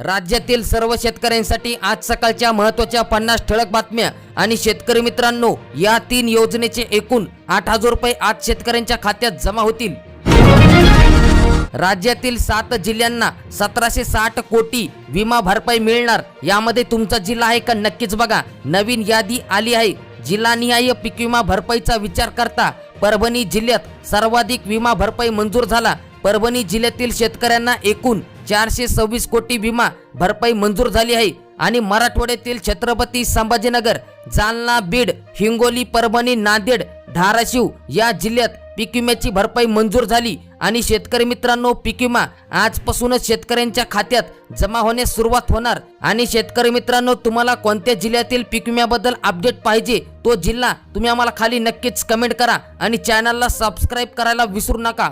राज्यातील सर्व शेतकऱ्यांसाठी आज सकाळच्या महत्त्वाच्या पन्नास ठळक बातम्या आणि शेतकरी मित्रांनो या तीन योजनेचे एकूण आठ हजार रुपये आज शेतकऱ्यांच्या खात्यात जमा होतील. राज्यातील सात जिल्ह्यांना सतराशे साठ कोटी विमा भरपाई मिळणार यामध्ये तुमचा जिल्हा आहे का? नक्कीच बघा. नवीन यादी आली आहे. जिल्हानिहाय पीक विमा भरपाईचा विचार करता परभणी जिल्ह्यात सर्वाधिक विमा भरपाई मंजूर झाला. परभणी जिल्ह्यातील शेतकऱ्यांना एकूण चारशे सव्वीस कोटी विमा भरपाई मंजूर झाली आहे. आणि मराठवाड्यातील छत्रपती संभाजीनगर जालना बीड हिंगोली परभणी नांदेड धाराशिव या जिल्ह्यात पीक विम्याची भरपाई मंजूर झाली. आणि शेतकरी मित्रांनो पीक विमा आजपासूनच शेतकऱ्यांच्या खात्यात जमा होण्यास सुरुवात होणार. आणि शेतकरी मित्रांनो तुम्हाला कोणत्या जिल्ह्यातील पीक विम्याबद्दल अपडेट पाहिजे तो जिल्हा तुम्ही आम्हाला खाली नक्कीच कमेंट करा. आणि चॅनलला सबस्क्राईब करायला विसरू नका.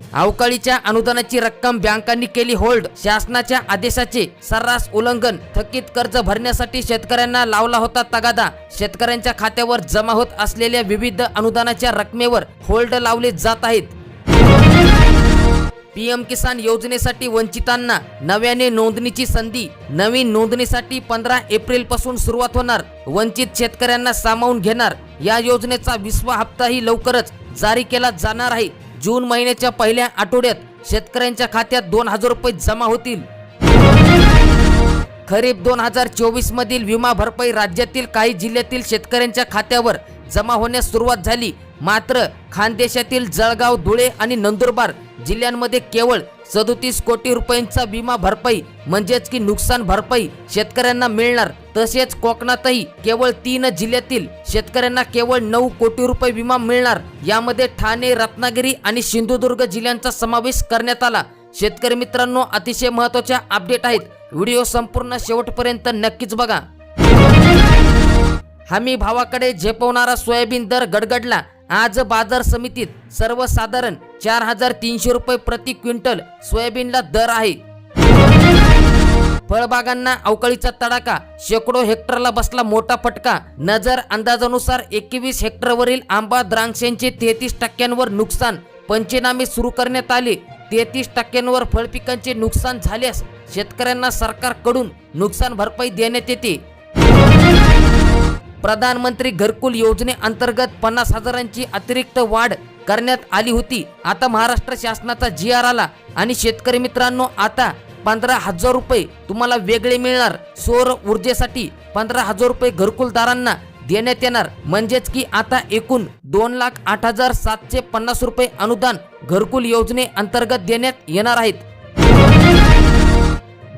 अवकाळीच्या अनुदानाची रक्कम बँकांनी केली होल्ड. शासनाच्या आदेशाचे सर्रास उल्लंघन. थकीत कर्ज भरण्यासाठी शेतकऱ्यांना लावला होता तगादा. शेतकऱ्यांच्या खात्यावर जमा होत असलेल्या विविध अनुदानाच्या रकमेवर होल्ड लावले जात आहेत. पीएम किसान योजनेसाठी वंचितांना नव्याने नोंदणीची संधी. नवीन नोंदणीसाठी पंधरा एप्रिलपासून सुरुवात होणार. वंचित शेतकऱ्यांना सामावून घेणार. या योजनेचा विसवा हप्ताही लवकरच जारी केला जाणार आहे. जून महिन्याच्या पहिल्या आठवड्यात शेतकऱ्यांच्या खात्यात दोन हजार रुपये जमा होतील. खरीप दोन हजार चोवीस मधील विमा भरपाई राज्यातील काही जिल्ह्यातील शेतकऱ्यांच्या खात्यावर जमा होण्यास सुरुवात झाली. मात्र खानदेशातील जळगाव धुळे आणि नंदुरबार जिल्ह्यांमध्ये केवळ सदोतीस कोटी रुपयांचा विमा भरपाई म्हणजेच की नुकसान भरपाई शेतकऱ्यांना मिळणार. तसेच कोकणातही केवळ तीन जिल्ह्यातील शेतकऱ्यांना केवळ नऊ कोटी रुपये विमा मिळणार. यामध्ये ठाणे रत्नागिरी आणि सिंधुदुर्ग जिल्ह्यांचा समावेश करण्यात आला. शेतकरी मित्रांनो अतिशय महत्त्वाच्या अपडेट आहेत. व्हिडिओ संपूर्ण शेवटपर्यंत नक्कीच बघा. हमी भावाकडे झेपवणारा सोयाबीन दर गडगडला. आज बाजार समितीत सर्वसाधारण चार हजार तीनशे रुपये प्रति क्विंटल सोयाबीनला दर आहे. फळबागांना अवकाळीचा तडाखा शेकडो हेक्टरला बसला मोठा फटका. नजर अंदाजानुसार एकवीस हेक्टरवरील आंबा द्राक्षांचे तेहतीस टक्क्यांवर नुकसान. पंचनामे सुरू करण्यात आले. तेहतीस टक्क्यांवर फळपिकांचे नुकसान झाल्यास शेतकऱ्यांना सरकारकडून नुकसान भरपाई देण्यात येते. प्रधानमंत्री घरकुल योजनेअंतर्गत पन्नास हजारांची अतिरिक्त वाढ करण्यात आली होती. आता महाराष्ट्र शासनाचा जी आर आला आणि शेतकरी मित्रांनो आता पंधरा हजार रुपये तुम्हाला वेगळे मिळणार. सौर ऊर्जेसाठी पंधरा हजार रुपये घरकुलदारांना देण्यात येणार. म्हणजेच की आता एकूण दोन लाख आठ हजार सातशे पन्नास रुपये अनुदान घरकुल योजने अंतर्गत देण्यात येणार आहेत.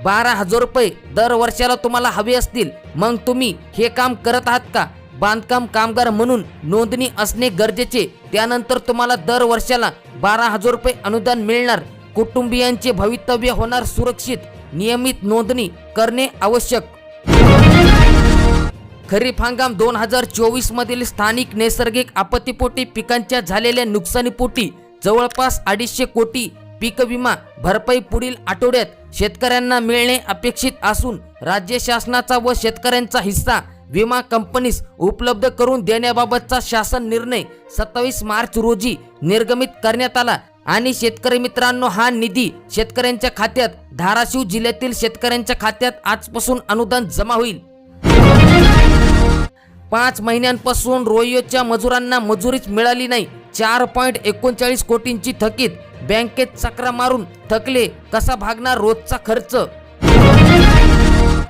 बारा हजार रुपये दर वर्षाला तुम्हाला हवे असतील. मग तुम्ही हे काम करत आहात का? बांधकाम कामगार म्हणून नोंदणी असणे गरजेचे. त्यानंतर तुम्हाला दर वर्षाला बारा हजार रुपये अनुदान मिळणार. कुटुंबियांचे भवितव्य होणार सुरक्षित नियमित नोंदणी करणे आवश्यक. खरीप हंगाम दोन हजार चोवीस मधील स्थानिक नैसर्गिक आपत्तीपोटी पिकांच्या झालेल्या नुकसानीपोटी जवळपास अडीचशे कोटी पीक विमा भरपाई पुढील आठवड्यात शेतकऱ्यांना मिळणे अपेक्षित असून राज्य शासनाचा व शेतकऱ्यांचा हिस्सा विमा कंपनीस उपलब्ध करून देण्याबाबतचा शासन निर्णय सत्तावीस मार्च रोजी निर्गमित करण्यात आला आणि शेतकरी मित्रांनो हा निधी शेतकऱ्यांच्या खात्यात धाराशिव जिल्ह्यातील शेतकऱ्यांच्या खात्यात आजपासून अनुदान जमा होईल. पाच महिन्यांपासून रोयोच्या मजुरांना मजुरीच मिळाली नाही. चार पॉईंट एकोणचाळीस कोटींची थकीत बँकेत चक्रा मारून थकले कसा भागणार रोजचा खर्च?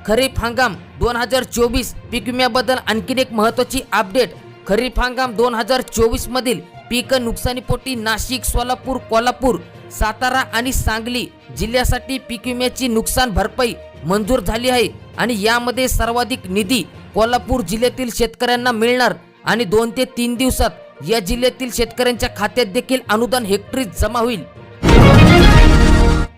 खरीप हंगाम दोन हजार चोवीस पीक विम्याबद्दल आणखीन एक महत्वाची अपडेट. खरीप हंगाम दोन हजार चोवीस मधील पीक नुकसानीपोटी नाशिक सोलापूर कोल्हापूर सातारा आणि सांगली जिल्ह्यासाठी पीक विम्याची नुकसान भरपाई मंजूर झाली आहे आणि यामध्ये सर्वाधिक निधी कोल्हापूर जिल्ह्यातील शेतकऱ्यांना मिळणार आणि दोन ते तीन दिवसात या जिल्ह्यातील शेतकऱ्यांच्या खात्यात देखील अनुदान हेक्टरी जमा होईल.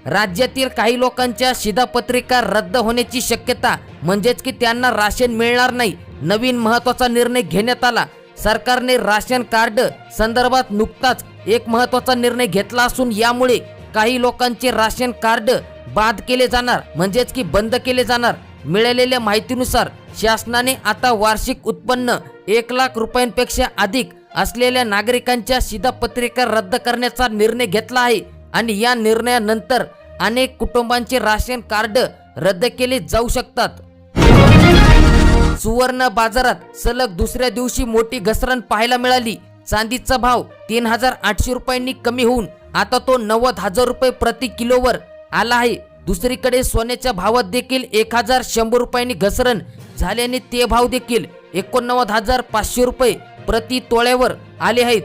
राज्यातील काही लोकांच्या शिधापत्रिका रद्द होण्याची शक्यता म्हणजेच की त्यांना राशन मिळणार नाही नवीन महत्त्वाचा निर्णय घेण्यात आला. सरकारने राशन कार्ड संदर्भात नुकताच एक महत्त्वाचा निर्णय घेतला असून यामुळे काही लोकांचे राशन कार्ड बाद केले जाणार म्हणजेच की बंद केले जाणार. मिळालेल्या माहितीनुसार शासनाने आता वार्षिक उत्पन्न एक लाख रुपयांपेक्षा अधिक असलेल्या नागरिकांच्या शिधापत्रिका रद्द करण्याचा निर्णय घेतला आहे. आणि या निर्णयानंतर अनेक कुटुंबांचे राशन कार्ड रद्द केले जाऊ शकतात. सुवर्ण बाजारात सलग दुसऱ्या दिवशी मोठी घसरण पाहायला मिळाली. चांदीचा भाव तीन हजार आठशे रुपयांनी कमी होऊन आता तो नव्वद हजार रुपये प्रति किलोवर आला आहे. दुसरीकडे सोन्याच्या भावात देखील एक हजार शंभर रुपयांनी घसरण झाल्याने ते भाव देखील एकोणनव्वद हजार पाचशे रुपये प्रति तोळ्यावर आले आहेत.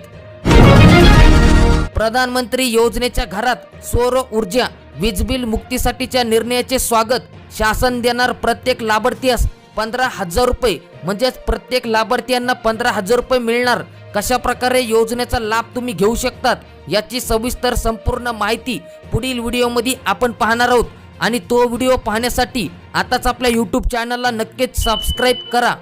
प्रधानमंत्री योजनेच्या घरात सौर ऊर्जा वीज बिल मुक्तीसाठीच्या निर्णयाचे स्वागत. शासन देणार प्रत्येक लाभार्थीस पंधरा हजार रुपये. म्हणजेच प्रत्येक लाभार्थ्यांना पंधरा हजार रुपये मिळणार. कशा प्रकारे योजनेचा लाभ तुम्ही घेऊ शकतात याची सविस्तर संपूर्ण माहिती पुढील व्हिडिओमध्ये आपण पाहणार आहोत. आणि तो व्हिडिओ पाहण्यासाठी आताच आपल्या यूट्यूब चॅनलला नक्कीच सबस्क्राईब करा.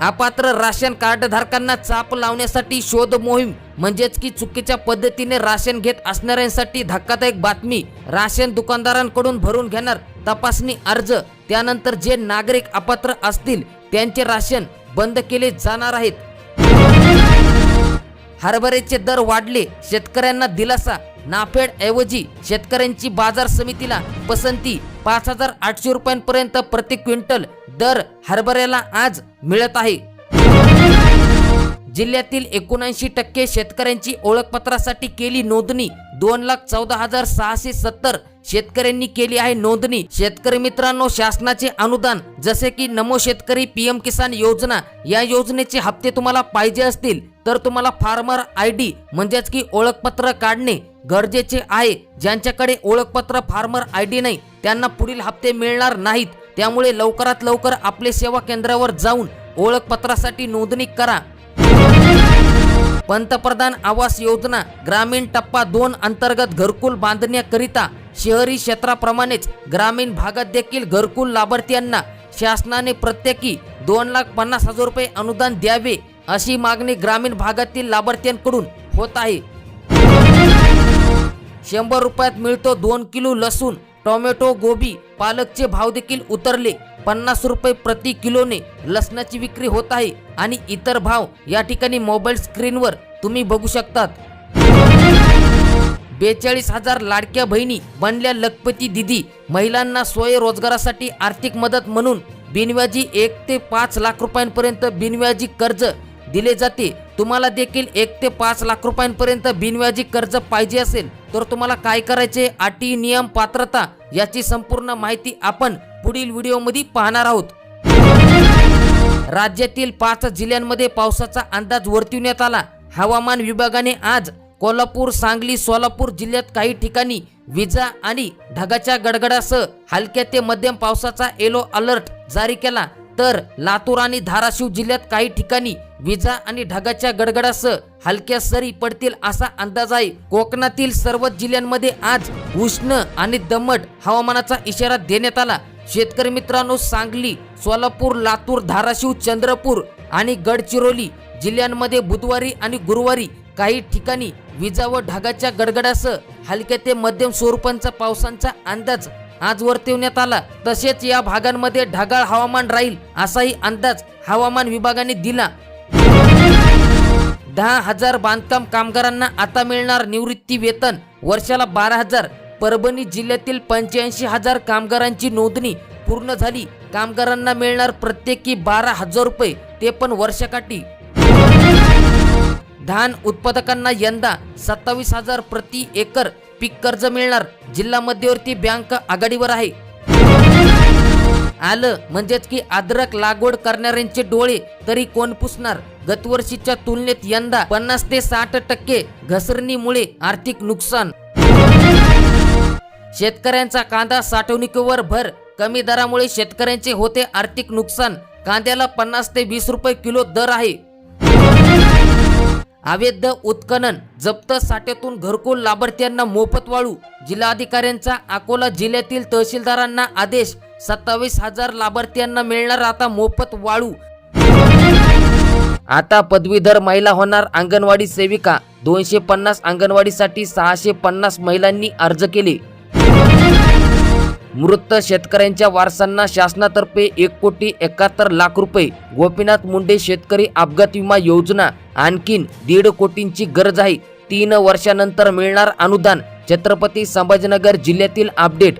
अपात्र राशन कार्ड धारकांना चाप लावण्यासाठी शोध मोहीम म्हणजेच की चुकीच्या पद्धतीने राशन घेत असणाऱ्यांसाठी धक्कादायक बातमी राशन दुकानदारांकडून भरून घेणार तपासणी अर्ज त्यानंतर जे नागरिक अपात्र असतील त्यांचे राशन बंद केले जाणार आहेत. हरभऱ्याचे दर वाढले शेतकऱ्यांना दिलासा नाफेड ऐवजी शेतकऱ्यांची बाजार समितीला पसंती पाच हजार आठशे रुपयांपर्यंत प्रति क्विंटल दर हरभऱ्याला आज मिळत आहे. जिल्ह्यातील एकोणऐंशी टक्के शेतकऱ्यांची ओळखपत्रासाठी केली नोंदणी दोन लाख चौदा हजार सहाशे सत्तर शेतकऱ्यांनी केली आहे नोंदणी. शेतकरी मित्रांनो शासनाचे अनुदान जसे की नमो शेतकरी पीएम किसान योजना या योजनेचे हप्ते तुम्हाला पाहिजे असतील तर तुम्हाला फार्मर आय डी म्हणजेच की ओळखपत्र काढणे गरजेचे आहे. ज्यांच्याकडे ओळखपत्र फार्मर आय डी नाही त्यांना पुढील हप्ते मिळणार नाहीत. त्यामुळे लवकरात लवकर आपले सेवा केंद्रावर जाऊन ओळखपत्रासाठी नोंदणी करा. पंतप्रधान आवास योजना ग्रामीण टप्पा दोन अंतर्गत घरकुल बांधण्याकरिता शहरी क्षेत्राप्रमाणेच ग्रामीण भागात देखील घरकुल लाभार्थ्यांना शासनाने प्रत्येकी दोन लाख पन्नास हजार रुपये अनुदान द्यावे अशी मागणी ग्रामीण भागातील लाभार्थ्यांकडून होत आहे. शंभर रुपयात मिळतो दोन किलो लसूण टोमॅटो गोबी पालकचे भाव देखील उतरले. पन्नास रुपये प्रति किलोने लसणाची विक्री होत आहे आणि इतर भाव या ठिकाणी मोबाईल स्क्रीनवर तुम्ही बघू शकतात. बेचाळीस हजार लाडक्या बहिणी बनल्या लखपती दिदी महिलांना स्वयंरोजगारासाठी आर्थिक मदत म्हणून बिनव्याजी एक ते पाच लाख रुपयांपर्यंत बिनव्याजी कर्ज दिले जाते. तुम्हाला देखील एक ते पाच लाख रुपयांपर्यंत बिनव्याजी कर्ज पाहिजे असेल तर तुम्हाला काय करायचे? अटी नियम पात्रता याची संपूर्ण माहिती आपण पुढील व्हिडिओमध्ये पाहणार आहोत. राज्यातील पाच जिल्ह्यांमध्ये पावसाचा अंदाज वर्तविण्यात आला. हवामान विभागाने आज कोल्हापूर सांगली सोलापूर जिल्ह्यात काही ठिकाणी विजा आणि ढगाच्या गडगडासह हलक्या ते मध्यम पावसाचा येलो अलर्ट जारी केला. तर लातूर आणि धाराशिव जिल्ह्यात काही ठिकाणी विजा आणि ढगाच्या गडगडासह हलक्या सरी पडतील असा अंदाज आहे कोकणातील सर्वच जिल्ह्यांमध्ये आज उष्ण आणि दमट हवामानाचा इशारा देण्यात आला. शेतकरी मित्रांनो सांगली सोलापूर लातूर धाराशिव चंद्रपूर आणि गडचिरोली जिल्ह्यांमध्ये बुधवारी आणि गुरुवारी काही ठिकाणी विजा व ढगाच्या गडगडासह हलक्या ते मध्यम स्वरूपांचा पावसांचा अंदाज आज वर्तवण्यात आला. तसेच या भागांमध्ये ढगाळ हवामान राहील असाही अंदाज हवामान विभागाने दिला. दहा हजार बांधकाम कामगारांना आता मिळणार निवृत्ती वेतन. वर्षाला बारा हजार. परभणी जिल्ह्यातील पंच्याऐंशी हजार कामगारांची नोंदणी पूर्ण झाली. कामगारांना मिळणार प्रत्येकी बारा हजार रुपये. ते पण वर्षाकाठी. धान उत्पादकांना यंदा सत्तावीस हजार प्रति एकर पीक कर्ज मिळणार. जिल्हा मध्यवर्ती बँक आघाडीवर आहे. आलं म्हणजेच की अद्रक लागवड करणाऱ्यांचे डोळे तरी कोण पुसणार? गतवर्षीच्या तुलनेत यंदा पन्नास ते साठ टक्के घसरणीमुळे आर्थिक नुकसान. शेतकऱ्यांचा कांदा साठवणुकीवर भर. कमी दरामुळे शेतकऱ्यांचे होते आर्थिक नुकसान. कांद्याला पन्नास ते वीस रुपये किलो दर आहे. अवैध उत्खनन जप्त साठ्यातून घरकुल लाभार्थ्यांना मोफत वाळू जिल्हाधिकाऱ्यांचा अकोला जिल्ह्यातील तहसीलदारांना आदेश सत्तावीस हजार लाभार्थ्यांना मिळणार आता मोफत वाळू. आता पदवीधर महिला होणार अंगणवाडी सेविका. दोनशे पन्नास अंगणवाडीसाठी सहाशे पन्नास महिलांनी अर्ज केले. मृत शेतकऱ्यांच्या वारसांना शासनातर्फे एक कोटी एकाहत्तर लाख रुपये. गोपीनाथ मुंडे शेतकरी अपघात विमा योजना आणखीन दीड कोटींची गरज आहे. तीन वर्षानंतर मिळणार अनुदान. छत्रपती संभाजीनगर जिल्ह्यातील अपडेट.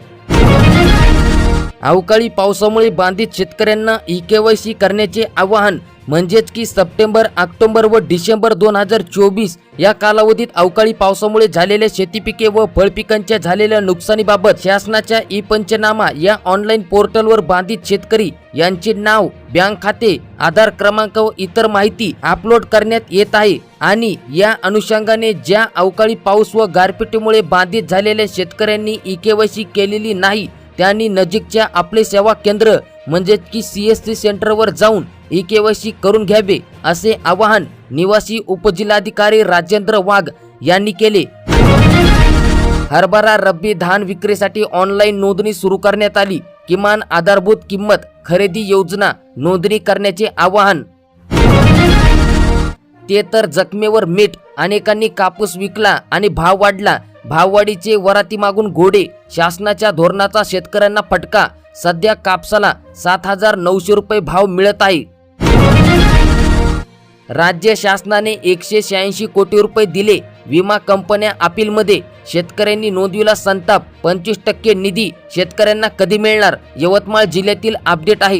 अवकाळी पावसामुळे बांधित शेतकऱ्यांना ई केवायसी करण्याचे आवाहन म्हणजेच की सप्टेंबर ऑक्टोबर व डिसेंबर दोन हजार चोवीस या कालावधीत अवकाळी पावसामुळे झालेल्या शेतीपिके व फळपिकांच्या झालेल्या नुकसानीबाबत शासनाच्या ई पंचनामा या ऑनलाईन पोर्टलवर बाधित शेतकरी यांचे नाव बँक खाते आधार क्रमांक व इतर माहिती अपलोड करण्यात येत आहे आणि या अनुषंगाने ज्या अवकाळी पाऊस व गारपिटीमुळे बाधित झालेल्या शेतकऱ्यांनी ई केवायसी केलेली नाही त्यांनी नजीकच्या आपले सेवा केंद्र म्हणजेच की सी एस सी सेंटरवर जाऊन ई केवायसी करून घ्यावे असे आवाहन निवासी उपजिल्हाधिकारी राजेंद्र वाघ यांनी केले. हरभरा रब्बी धान विक्रीसाठी ऑनलाईन नोंदणी सुरू करण्यात आली. किमान आधारभूत किंमत खरेदी योजना नोंदणी करण्याचे आवाहन. ते तर जखमेवर मीठ अनेकांनी कापूस विकला आणि भाव वाढला भाववाढीचे वराती मागून घोडे शासनाच्या धोरणाचा शेतकऱ्यांना फटका सध्या कापसाला सात हजार नऊशे रुपये भाव मिळत आहे. राज्य शासनाने एकशे शहाऐंशी कोटी रुपये दिले विमा कंपन्या अपीलमध्ये. शेतकऱ्यांनी नोंदविला संताप पंचवीस टक्के निधी शेतकऱ्यांना कधी मिळणार? यवतमाळ जिल्ह्यातील अपडेट आहे.